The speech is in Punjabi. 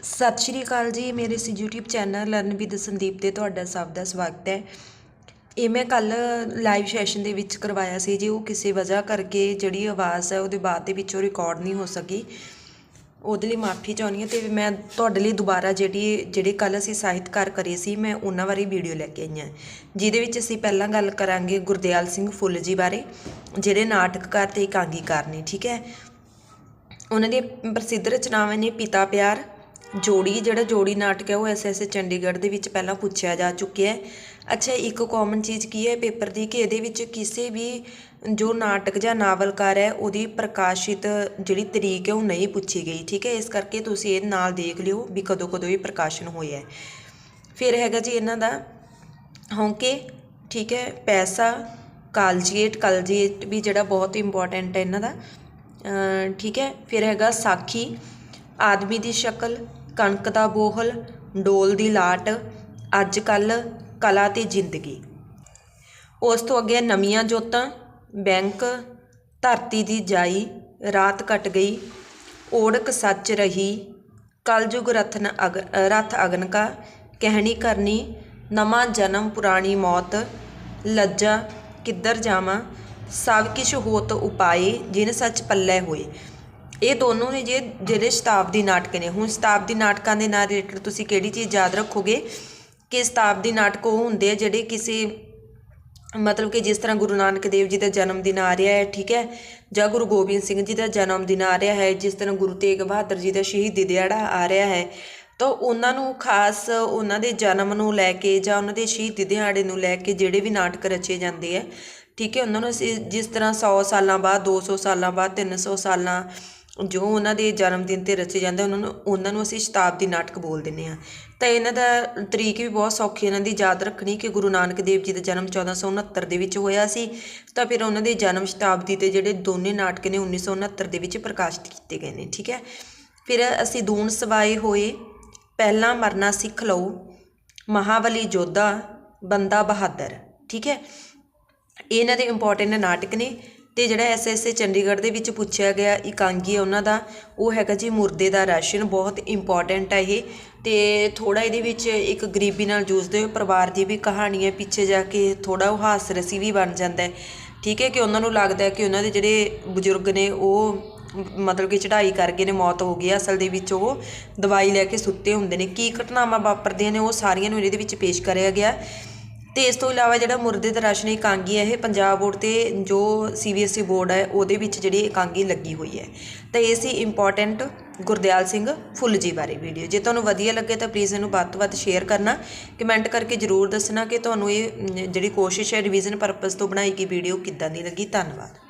ਸਤਿ ਸ਼੍ਰੀ ਅਕਾਲ ਜੀ, ਮੇਰੇ ਇਸ YouTube channel learn with Sandeep ਤੇ ਤੁਹਾਡਾ ਸਭ ਦਾ ਸਵਾਗਤ ਹੈ। ਇਹ ਮੈਂ ਕੱਲ ਲਾਈਵ ਸੈਸ਼ਨ ਦੇ ਵਿੱਚ ਕਰਵਾਇਆ ਸੀ ਜੀ, ਉਹ ਕਿਸੇ ਵਜ੍ਹਾ ਕਰਕੇ ਜਿਹੜੀ ਆਵਾਜ਼ ਹੈ, ਉਹਦੇ ਬਾਅਦ ਦੇ ਵਿੱਚ ਉਹ ਰਿਕਾਰਡ ਨਹੀਂ ਹੋ ਸਕੀ। ਉਹਦੇ ਲਈ ਮਾਫੀ ਚਾਹੁੰਦੀ ਹਾਂ ਤੇ ਮੈਂ ਤੁਹਾਡੇ ਲਈ ਦੁਬਾਰਾ ਜਿਹੜੀ, ਜਿਹੜੇ ਕੱਲ ਅਸੀਂ ਸਾਹਿਤਕਾਰ ਕਰੇ ਸੀ, ਮੈਂ ਉਹਨਾਂ ਬਾਰੇ ਵੀਡੀਓ ਲੈ ਕੇ ਆਈ ਹਾਂ। ਜਿਹਦੇ ਵਿੱਚ ਅਸੀਂ ਪਹਿਲਾਂ ਗੱਲ ਕਰਾਂਗੇ ਗੁਰਦਿਆਲ ਸਿੰਘ ਫੁੱਲ ਜੀ ਬਾਰੇ, ਜਿਹੜੇ ਨਾਟਕਕਾਰ ਤੇ ਇਕਾਂਗੀਕਾਰ ਨੇ, ਠੀਕ ਹੈ। ਉਹਨਾਂ ਦੀਆਂ ਪ੍ਰਸਿੱਧ ਰਚਨਾਵਾਂ ਨੇ ਪਿਤਾ ਪਿਆਰ ਜੋੜੀ, ਜਿਹੜਾ ਜੋੜੀ ਨਾਟਕ ਹੈ, ਉਹ ਐਸਐਸ ਚੰਡੀਗੜ੍ਹ ਦੇ ਵਿੱਚ ਪਹਿਲਾਂ ਪੁੱਛਿਆ ਜਾ ਚੁੱਕਿਆ ਹੈ। ਅੱਛਾ, ਇੱਕ ਕਾਮਨ ਚੀਜ਼ ਕੀ ਹੈ ਪੇਪਰ ਦੀ ਕਿ ਇਹਦੇ ਵਿੱਚ ਕਿਸੇ ਵੀ ਜੋ ਨਾਟਕ ਜਾਂ ਨਾਵਲਕਾਰ ਹੈ, ਉਹਦੀ ਪ੍ਰਕਾਸ਼ਿਤ ਜਿਹੜੀ ਤਰੀਕ ਹੈ, ਉਹ ਨਹੀਂ ਪੁੱਛੀ ਗਈ, ਠੀਕ ਹੈ? ਇਸ ਕਰਕੇ ਤੁਸੀਂ ਇਹ ਨਾਲ ਦੇਖ ਲਿਓ ਵੀ ਕਦੋਂ ਕਦੋਂ ਇਹ ਪ੍ਰਕਾਸ਼ਨ ਹੋਇਆ ਹੈ। ਫਿਰ ਹੈਗਾ ਜੀ ਇਹਨਾਂ ਦਾ ਹੌਂਕੇ ਠੀਕ ਹੈ? ਪੈਸਾ, ਕਾਲਜੀਏਟ ਕਾਲਜੀਏਟ ਵੀ ਜਿਹੜਾ ਬਹੁਤ ਇੰਪੋਰਟੈਂਟ ਹੈ ਇਹਨਾਂ ਦਾ ਠੀਕ ਹੈ? ਫਿਰ ਹੈਗਾ ਸਾਖੀ, ਆਦਮੀ ਦੀ ਸ਼ਕਲ ਕਣਕ ਦਾ ਬੋਹਲ, ਡੋਲ ਦੀ ਲਾਟ, ਅੱਜ ਕੱਲ ਕਲਾ ਤੇ ਜ਼ਿੰਦਗੀ। ਉਸ ਤੋਂ ਅੱਗੇ ਨਵੀਆਂ ਜੋਤਾਂ, ਬੈਂਕ, ਧਰਤੀ ਦੀ ਜਾਈ, ਰਾਤ ਕੱਟ ਗਈ, ਓੜਕ ਸੱਚ ਰਹੀ, ਕਲਯੁਗ ਰਥਨ ਅਗ, ਰਥ ਅਗਨ ਕਾ ਕਹਿਣੀ ਕਰਨੀ, ਨਵਾਂ ਜਨਮ ਪੁਰਾਣੀ ਮੌਤ, ਲੱਜਾ ਕਿੱਧਰ ਜਾਵਾਂ, ਸਭ ਕਿਛ ਹੋਤ ਉਪਾਏ, ਜਿਨ ਸੱਚ ਪੱਲੇ ਹੋਏ। ਇਹ ਦੋਨੋਂ ਨੇ ਜੇ ਜਿਹੜੇ ਸ਼ਤਾਬਦੀ ਨਾਟਕ ਨੇ, ਹੁਣ ਸ਼ਤਾਬਦੀ ਨਾਟਕਾਂ ਦੇ ਨਾਲ ਰਿਲੇਟਡ ਤੁਸੀਂ ਕਿਹੜੀ ਚੀਜ਼ ਯਾਦ ਰੱਖੋਗੇ? ਕਿ ਸ਼ਤਾਬਦੀ ਨਾਟਕ ਉਹ ਹੁੰਦੇ ਆ ਜਿਹੜੇ ਕਿਸੇ, ਮਤਲਬ ਕਿ ਜਿਸ ਤਰ੍ਹਾਂ ਗੁਰੂ ਨਾਨਕ ਦੇਵ ਜੀ ਦਾ ਜਨਮ ਦਿਨ ਆ ਰਿਹਾ ਹੈ, ਠੀਕ ਹੈ? ਜਾਂ ਗੁਰੂ ਗੋਬਿੰਦ ਸਿੰਘ ਜੀ ਦਾ ਜਨਮ ਦਿਨ ਆ ਰਿਹਾ ਹੈ, ਜਿਸ ਤਰ੍ਹਾਂ ਗੁਰੂ ਤੇਗ ਬਹਾਦਰ ਜੀ ਦਾ ਸ਼ਹੀਦੀ ਦਿਹਾੜਾ ਆ ਰਿਹਾ ਹੈ, ਤਾਂ ਉਹਨਾਂ ਨੂੰ ਖਾਸ ਉਹਨਾਂ ਦੇ ਜਨਮ ਨੂੰ ਲੈ ਕੇ ਜਾਂ ਉਹਨਾਂ ਦੇ ਸ਼ਹੀਦੀ ਦਿਹਾੜੇ ਨੂੰ ਲੈ ਕੇ ਜਿਹੜੇ ਵੀ ਨਾਟਕ ਰਚੇ ਜਾਂਦੇ ਆ, ਠੀਕ ਹੈ? ਉਹਨਾਂ ਨੂੰ ਅਸੀਂ ਜਿਸ ਤਰ੍ਹਾਂ 100 ਸਾਲਾਂ ਬਾਅਦ 200 ਸਾਲਾਂ ਬਾਅਦ 300 ਸਾਲਾਂ ਜੋ ਉਹਨਾਂ ਦੇ ਜਨਮ ਦਿਨ ਤੇ ਰਚੇ ਜਾਂਦੇ ਉਹਨਾਂ ਨੂੰ ਉਹਨਾਂ ਨੂੰ ਅਸੀਂ ਸ਼ਤਾਬਦੀ ਨਾਟਕ ਬੋਲ ਦਿੰਦੇ ਹਾਂ। ਤਾਂ ਇਹਨਾਂ ਦਾ ਤਰੀਕ ਵੀ ਬਹੁਤ ਸੌਖੀ ਇਹਨਾਂ ਦੀ ਯਾਦ ਰੱਖਣੀ ਕਿ ਗੁਰੂ ਨਾਨਕ ਦੇਵ ਜੀ ਦਾ ਜਨਮ 1469 ਦੇ ਵਿੱਚ ਹੋਇਆ ਸੀ। ਤਾਂ ਫਿਰ ਉਹਨਾਂ ਦੇ ਜਨਮ ਸ਼ਤਾਬਦੀ ਤੇ ਜਿਹੜੇ ਦੋਨੇ ਨਾਟਕ ਨੇ 1969 ਦੇ ਵਿੱਚ ਪ੍ਰਕਾਸ਼ਿਤ ਕੀਤੇ ਗਏ ਨੇ, ਠੀਕ ਹੈ? ਫਿਰ ਅਸੀਂ ਦੂਣ ਸਵਾਏ ਹੋਏ, ਪਹਿਲਾਂ ਮਰਨਾ ਸਿੱਖ ਲਓ, ਮਹਾਬਲੀ ਯੋਧਾ, ਬੰਦਾ ਬਹਾਦਰ, ਠੀਕ ਹੈ? ਇਹਨਾਂ ਦੇ ਇੰਪੋਰਟੈਂਟ ਨਾਟਕ ਨੇ। ਤੇ ਜਿਹੜਾ ਐਸਐਸਏ ਚੰਡੀਗੜ੍ਹ ਦੇ ਵਿੱਚ ਪੁੱਛਿਆ ਗਿਆ ਇਕਾਂਗੀ ਉਹਨਾਂ ਦਾ, ਉਹ ਹੈਗਾ ਜੀ ਮੁਰਦੇ ਦਾ ਰਾਸ਼ਨ, ਬਹੁਤ ਇੰਪੋਰਟੈਂਟ ਹੈ ਇਹ। ਤੇ ਥੋੜਾ ਇਹਦੇ ਵਿੱਚ ਇੱਕ ਗਰੀਬੀ ਨਾਲ ਜੂਝਦੇ ਹੋਏ ਪਰਿਵਾਰ ਦੀ ਵੀ ਕਹਾਣੀ ਹੈ, ਪਿੱਛੇ ਜਾ ਕੇ ਥੋੜਾ ਉਹ ਹਾਸ ਰਸੀ ਵੀ ਬਣ ਜਾਂਦਾ ਹੈ। ਠੀਕ ਹੈ ਕਿ ਉਹਨਾਂ ਨੂੰ ਲੱਗਦਾ ਹੈ ਕਿ ਉਹਨਾਂ ਦੇ ਜਿਹੜੇ ਬਜ਼ੁਰਗ ਨੇ, ਉਹ ਮਤਲਬ ਕਿ ਚੜ੍ਹਾਈ ਕਰ ਗਏ ਨੇ, ਮੌਤ ਹੋ ਗਈ ਅਸਲ ਦੇ ਵਿੱਚ ਉਹ ਦਵਾਈ ਲੈ ਕੇ ਸੁੱਤੇ ਹੁੰਦੇ ਨੇ। ਕੀ ਘਟਨਾਵਾਂ ਵਾਪਰਦੀਆਂ ਨੇ, ਉਹ ਸਾਰੀਆਂ ਨੂੰ ਇਹਦੇ ਵਿੱਚ ਪੇਸ਼ ਕਰਿਆ ਗਿਆ। ਤੇ ਇਸ ਤੋਂ ਇਲਾਵਾ ਜਿਹੜਾ ਮੁਰਦੇ ਦਾ ਇਕਾਂਗੀ ਹੈ ਇਹ ਪੰਜਾਬ ਬੋਰਡ ਤੇ ਜੋ ਸੀਬੀਐਸਈ ਬੋਰਡ ਹੈ, ਉਹਦੇ ਵਿੱਚ ਜਿਹੜੀ ਇਕਾਂਗੀ ਲੱਗੀ ਹੋਈ ਹੈ। ਤਾਂ ਇਹ ਸੀ ਇੰਪੋਰਟੈਂਟ ਗੁਰਦਿਆਲ ਸਿੰਘ ਫੁੱਲ ਜੀ ਬਾਰੇ ਵੀਡੀਓ ਜੇ ਤੁਹਾਨੂੰ ਵਧੀਆ ਲੱਗੇ ਤਾਂ ਪਲੀਜ਼ ਇਹਨੂੰ ਵੱਧ ਤੋਂ ਵੱਧ ਸ਼ੇਅਰ ਕਰਨਾ ਕਮੈਂਟ ਕਰਕੇ ਜਰੂਰ ਦੱਸਣਾ ਕਿ ਤੁਹਾਨੂੰ ਇਹ ਜਿਹੜੀ ਕੋਸ਼ਿਸ਼ ਹੈ ਰਿਵੀਜ਼ਨ ਪਰਪਸ ਤੋਂ ਬਣਾਈ ਗਈ ਵੀਡੀਓ ਕਿੱਦਾਂ ਦੀ ਲੱਗੀ। ਧੰਨਵਾਦ।